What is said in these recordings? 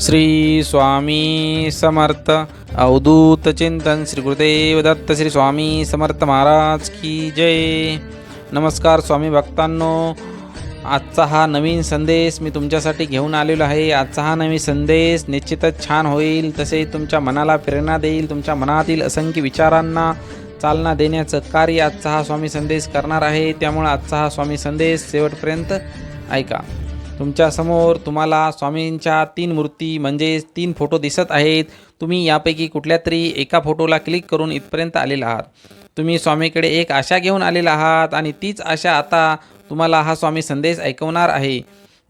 श्री स्वामी समर्थ। अवधूत चिंतन श्री गुरुदेव दत्त श्री स्वामी समर्थ महाराज की जय। नमस्कार स्वामी भक्तांनो आजचा हा नवीन संदेश मी तुमच्यासाठी घेऊन आलेलो आहे. आजचा हा नवीन संदेश निश्चितच छान होईल तसे तुमच्या मनाला प्रेरणा देईल तुमच्या मनातील असंख्य विचारांना चालना देण्याचं कार्य आजचा हा स्वामी संदेश करणार आहे. त्यामुळे आजचा हा स्वामी संदेश शेवटपर्यंत ऐका. तुमच्यासमोर तुम्हाला स्वामींच्या तीन मूर्ती म्हणजेच तीन फोटो दिसत आहेत. तुम्ही यापैकी कुठल्या तरी एका फोटोला क्लिक करून इथपर्यंत आलेला आहात. तुम्ही स्वामीकडे एक आशा घेऊन आलेला आहात आणि तीच आशा आता तुम्हाला हा स्वामी संदेश ऐकवणार आहे.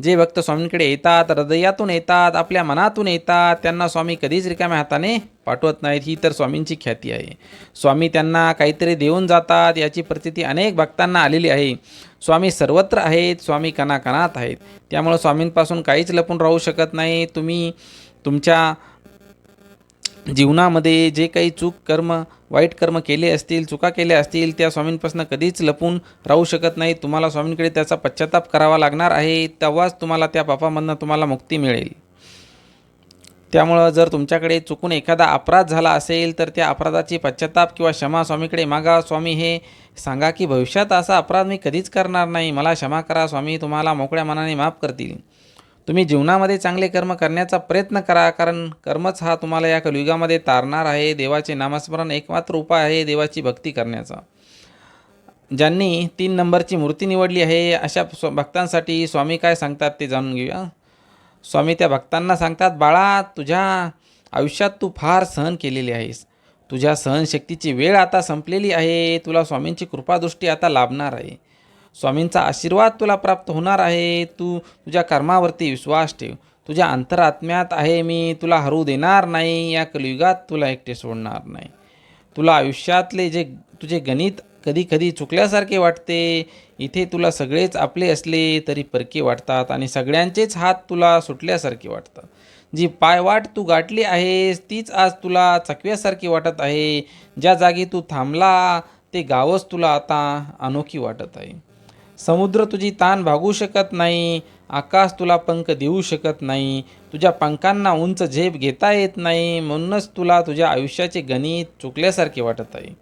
जे भक्त स्वामींकडे येतात हृदयातून येतात आपल्या मनातून येतात त्यांना स्वामी कधीच रिकाम्या हाताने पाठवत नाहीत. ही तर स्वामींची ख्याती आहे. स्वामी त्यांना काहीतरी देऊन जातात याची प्रचिती अनेक भक्तांना आलेली आहे. स्वामी सर्वत्र आहेत स्वामी कणाकणात आहेत. त्यामुळं स्वामींपासून काहीच लपून राहू शकत नाही. तुम्ही तुमच्या जीवनामध्ये जे काही चूक कर्म वाईट कर्म केले असतील चुका केल्या असतील त्या स्वामींपासून कधीच लपून राहू शकत नाही तुम्हाला स्वामींकडे त्याचा पश्चाताप करावा लागणार आहे तेव्हाच तुम्हाला त्या पापामधनं तुम्हाला मुक्ती मिळेल. त्यामुळं जर तुमच्याकडे चुकून एखादा अपराध झाला असेल तर त्या अपराधाची पश्चाताप किंवा क्षमा स्वामीकडे मागा. स्वामी हे सांगा की भविष्यात असा अपराध मी कधीच करणार नाही. मला क्षमा करा. स्वामी तुम्हाला मोकळ्या मनाने माफ करतील. तुम्ही जीवनामध्ये चांगले कर्म करण्याचा प्रयत्न करा कारण कर्मच हा तुम्हाला या कलियुगामध्ये तारणार आहे. देवाचे नामस्मरण एकमात्र उपाय आहे देवाची भक्ती करण्याचा. ज्यांनी तीन नंबरची मूर्ती निवडली आहे अशा स्व भक्तांसाठी स्वामी काय सांगतात ते जाणून घेऊया. स्वामी त्या भक्तांना सांगतात बाळा तुझ्या आयुष्यात तू फार सहन केलेली आहेस. तुझ्या सहनशक्तीची वेळ आता संपलेली आहे. तुला स्वामींची कृपादृष्टी आता लाभणार आहे. स्वामींचा आशीर्वाद तुला प्राप्त होणार आहे. तू तुझ्या कर्मावरती विश्वास ठेव. तुझ्या अंतरात्म्यात आहे मी. तुला हरू देणार नाही. या कलियुगात तुला एकटे सोडणार नाही. तुला आयुष्यातले जे तुझे गणित कधी कधी चुकल्यासारखे वाटते. इथे तुला सगळेच आपले असले तरी परके वाटतात आणि सगळ्यांचेच हात तुला सुटल्यासारखे वाटतात. जी पायवाट तू गाठली आहेस तीच आज तुला चकव्यासारखी वाटत आहे. ज्या जागी तू थांबला ते गावच तुला आता अनोखी वाटत आहे. समुद्र तुझी ताण भागू शकत नाही आकाश तुला पंख देऊ शकत नाही तुझ्या पंखांना उंच झेप घेता येत नाही म्हणूनच तुला तुझ्या आयुष्याचे गणित चुकल्यासारखे वाटत आहे.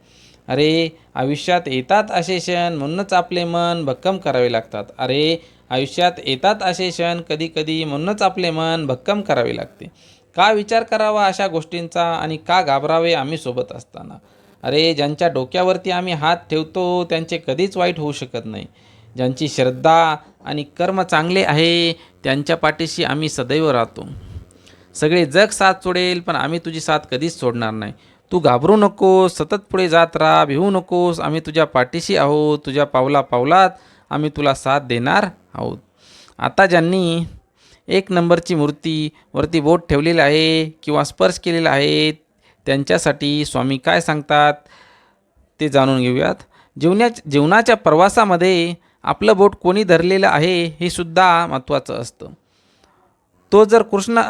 अरे आयुष्यात येतात असे क्षण म्हणूनच आपले मन भक्कम करावे लागतात. अरे आयुष्यात येतात असे क्षण कधीकधी म्हणूनच आपले मन भक्कम करावे लागते. का विचार करावा अशा गोष्टींचा आणि का घाबरावे आम्ही सोबत असताना? अरे ज्यांच्या डोक्यावरती आम्ही हात ठेवतो त्यांचे कधीच वाईट होऊ शकत नाही. ज्यांची श्रद्धा आणि कर्म चांगले आहे त्यांच्या पाठीशी आम्ही सदैव राहतो. सगळे जग साथ सोडेल पण आम्ही तुझी साथ कधीच सोडणार नाही. तू घाबरू नकोस सतत पुढे जात राहा भिवू नकोस. आम्ही तुझ्या पाठीशी आहोत तुझ्या पावला पावलात आम्ही तुला साथ देणार आहोत. आता ज्यांनी एक नंबरची मूर्ती वरती बोट ठेवलेली आहे किंवा स्पर्श केलेला आहे त्यांच्यासाठी स्वामी काय सांगतात ते जाणून घेऊयात. जीवन्या जीवनाच्या प्रवासामध्ये आपलं बोट कोणी धरलेलं आहे हे सुद्धा महत्त्वाचं असतं. तो जर कृष्ण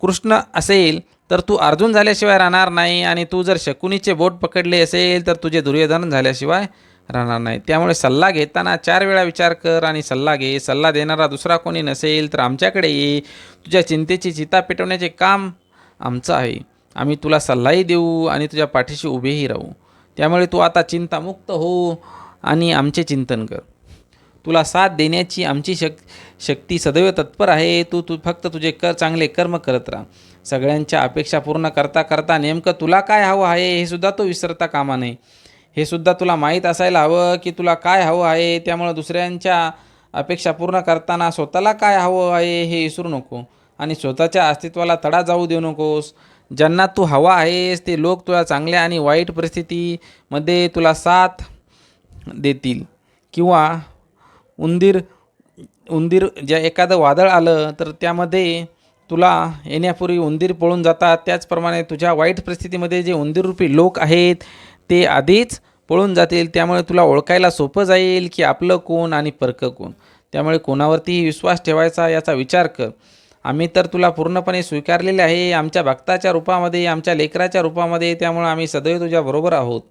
कृष्ण असेल तर तू अर्जुन झाल्याशिवाय राहणार नाही आणि तू जर शकुनीचे बोट पकडले असेल तर तुझे दुर्योधन झाल्याशिवाय राहणार नाही. त्यामुळे सल्ला घेताना चार वेळा विचार कर आणि सल्ला घे. सल्ला देणारा दुसरा कोणी नसेल तर आमच्याकडे ये. तुझ्या चिंतेची चिता पेटवण्याचे काम आमचं आहे. आम्ही तुला सल्लाही देऊ आणि तुझ्या पाठीशी उभेही राहू. त्यामुळे तू आता चिंतामुक्त हो आणि आमचे चिंतन कर. तुला साथ देण्याची आमची शक शक्ती सदैव तत्पर आहे. तू तू फक्त तुझे कर चांगले कर्म करत राहा. सगळ्यांच्या अपेक्षा पूर्ण करता करता नेमकं तुला काय हवं आहे हे सुद्धा तो विसरता कामा नये. हे सुद्धा तुला माहीत असायला हवं की तुला काय हवं आहे त्यामुळं दुसऱ्यांच्या अपेक्षा पूर्ण करताना स्वतःला काय हवं आहे हे विसरू नको. आणि स्वतःच्या अस्तित्वाला तडा जाऊ देऊ नकोस. ज्यांना तू हवा आहेस ते लोक तुला चांगल्या आणि वाईट परिस्थितीमध्ये तुला साथ देतील. किंवा उंदीर उंदीर ज्या एखादं वादळ आलं तर त्यामध्ये तुला येण्यापूर्वी उंदीर पळून जातात. त्याचप्रमाणे तुझ्या वाईट परिस्थितीमध्ये जे उंदीररूपी लोक आहेत ते आधीच पळून जातील. त्यामुळे तुला ओळखायला सोपं जाईल की आपलं कोण आणि परकं कोण. त्यामुळे कोणावरतीही विश्वास ठेवायचा याचा विचार कर. आम्ही तर तुला पूर्णपणे स्वीकारलेले आहे. आमच्या भक्ताच्या रूपामध्ये आमच्या लेकराच्या रूपामध्ये त्यामुळे आम्ही सदैव तुझ्याबरोबर आहोत.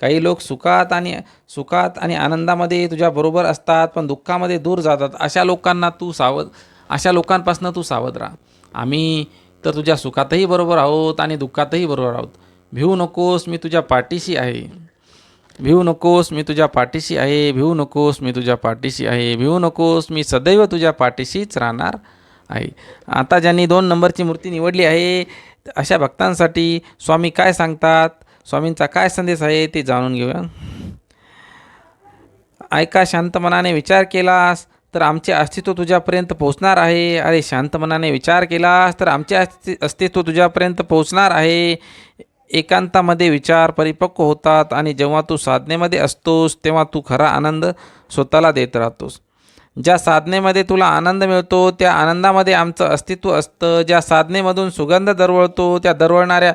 काही लोक सुखात आणि सुखात आणि आनंदामध्ये तुझ्याबरोबर असतात पण दुःखामध्ये दूर जातात. अशा लोकांना तू सावध अशा लोकांपासून तू सावध राहा. आम्ही तर तुझ्या सुखातही बरोबर आहोत आणि दुःखातही बरोबर आहोत. भिवू नकोस मी तुझ्या पाठीशी आहे. भिवू नकोस मी तुझ्या पाठीशी आहे. भिवू नकोस मी तुझ्या पाठीशी आहे. भिवू नकोस मी सदैव तुझ्या पाठीशीच राहणार आहे. आता ज्यांनी दोन नंबरची मूर्ती निवडली आहे अशा भक्तांसाठी स्वामी काय सांगतात? स्वामींचा काय संदेश आहे ते जाणून घेऊया. ऐका शांत मनाने विचार केलास तर आमचे अस्तित्व तुझ्यापर्यंत पोहोचणार आहे. अरे शांत मनाने विचार केलास तर आमचे अस्ति अस्तित्व तुझ्यापर्यंत पोहोचणार आहे. एकांतामध्ये विचार परिपक्व होतात आणि जेव्हा तू साधनेमध्ये असतोस तेव्हा तू खरा आनंद स्वतःला देत राहतोस. ज्या साधनेमध्ये तुला आनंद मिळतो त्या आनंदामध्ये आमचं अस्तित्व असतं. ज्या साधनेमधून सुगंध दरवळतो त्या दरवळणाऱ्या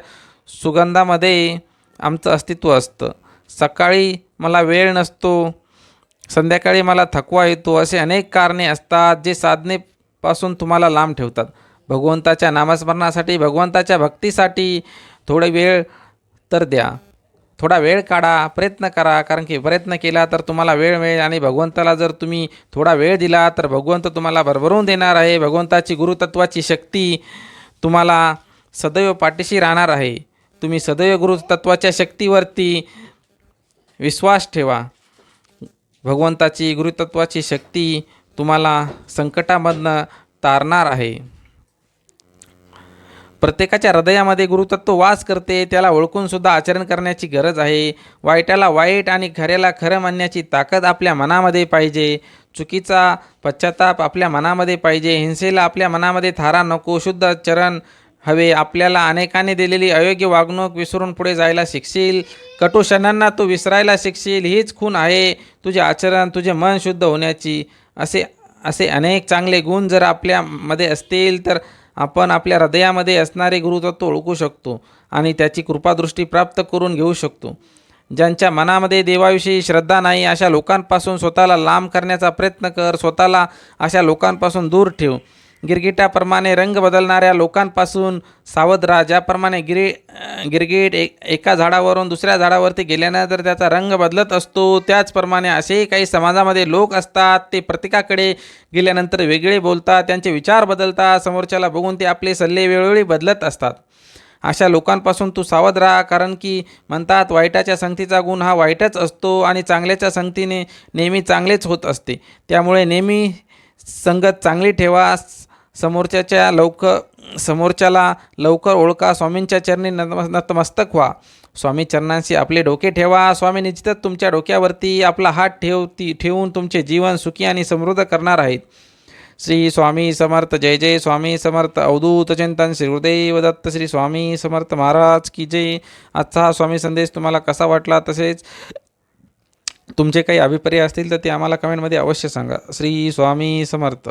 सुगंधामध्ये आमचं अस्तित्व असतं. सकाळी मला वेळ नसतो संध्याकाळी मला थकवा येतो असे अनेक कारणे असतात जे साधनेपासून तुम्हाला लांब ठेवतात. भगवंताच्या नामस्मरणासाठी भगवंताच्या भक्तीसाठी थोडा वेळ तर द्या. थोडा वेळ काढा प्रयत्न करा. कारण की प्रयत्न केला तर तुम्हाला वेळ मिळेल आणि भगवंताला जर तुम्ही थोडा वेळ दिला तर भगवंत तुम्हाला भरभरून देणार आहे. भगवंताची गुरुतत्वाची शक्ती तुम्हाला सदैव पाठीशी राहणार आहे. तुम्ही सदैव गुरुतत्वाच्या शक्तीवरती विश्वास ठेवा. भगवंताची गुरुतत्वाची शक्ती तुम्हाला संकटामधनं तारणार आहे. प्रत्येकाच्या हृदयामध्ये गुरुतत्व वास करते त्याला ओळखून सुद्धा आचरण करण्याची गरज आहे. वाईटाला वाईट आणि खऱ्याला खरं म्हणण्याची ताकद आपल्या मनामध्ये पाहिजे. चुकीचा पश्चाताप आपल्या मनामध्ये पाहिजे. हिंसेला आपल्या मनामध्ये थारा नको. शुद्ध चरण हवे आपल्याला अनेकाने दिलेली अयोग्य वागणूक विसरून पुढे जायला शिकशील. कटू क्षणांना तू विसरायला शिकशील. हीच खून आहे तुझे आचरण तुझे मन शुद्ध होण्याची. असे असे अनेक चांगले गुण जर आपल्यामध्ये असतील तर आपण आपल्या हृदयामध्ये असणारे गुरुतत्व ओळखू शकतो आणि त्याची कृपादृष्टी प्राप्त करून घेऊ शकतो. ज्यांच्या मनामध्ये देवाविषयी श्रद्धा नाही अशा लोकांपासून स्वतःला लांब करण्याचा प्रयत्न कर. स्वतःला अशा लोकांपासून दूर ठेव. गिरगिटाप्रमाणे रंग बदलणाऱ्या लोकांपासून सावध राहा. ज्याप्रमाणे गिरी गिरगिट एक एका झाडावरून दुसऱ्या झाडावरती गेल्यानंतर त्याचा रंग बदलत असतो. त्याचप्रमाणे असेही काही समाजामध्ये लोक असतात ते प्रत्येकाकडे गेल्यानंतर वेगळे बोलतात त्यांचे विचार बदलतात समोरच्याला बघून ते आपले सल्ले वेळोवेळी बदलत असतात. अशा लोकांपासून तू सावध राहा कारण की म्हणतात वाईटाच्या संगतीचा गुण हा वाईटच असतो आणि चांगल्याच्या संगतीने नेहमी चांगलेच होत असते. त्यामुळे नेहमी संगत चांगली ठेवा समोरच्याच्या लवकर समोरच्याला लवकर ओळखा स्वामींच्या चरणी नतम नतमस्तक व्हा. स्वामी चरणांशी आपले डोके ठेवा. स्वामी निश्चितच तुमच्या डोक्यावरती आपला हात ठेवती ठेवून तुमचे जीवन सुखी आणि समृद्ध करणार आहेत. श्री स्वामी समर्थ जय जय. स्वामी समर्थ अवधूत चिंतन श्री दत्त. श्री स्वामी समर्थ महाराज की जय. आजचा हा स्वामी संदेश तुम्हाला कसा वाटला? तसेच तुमचे काही अभिप्राय असतील तर ते आम्हाला कमेंटमध्ये अवश्य सांगा. श्री स्वामी समर्थ.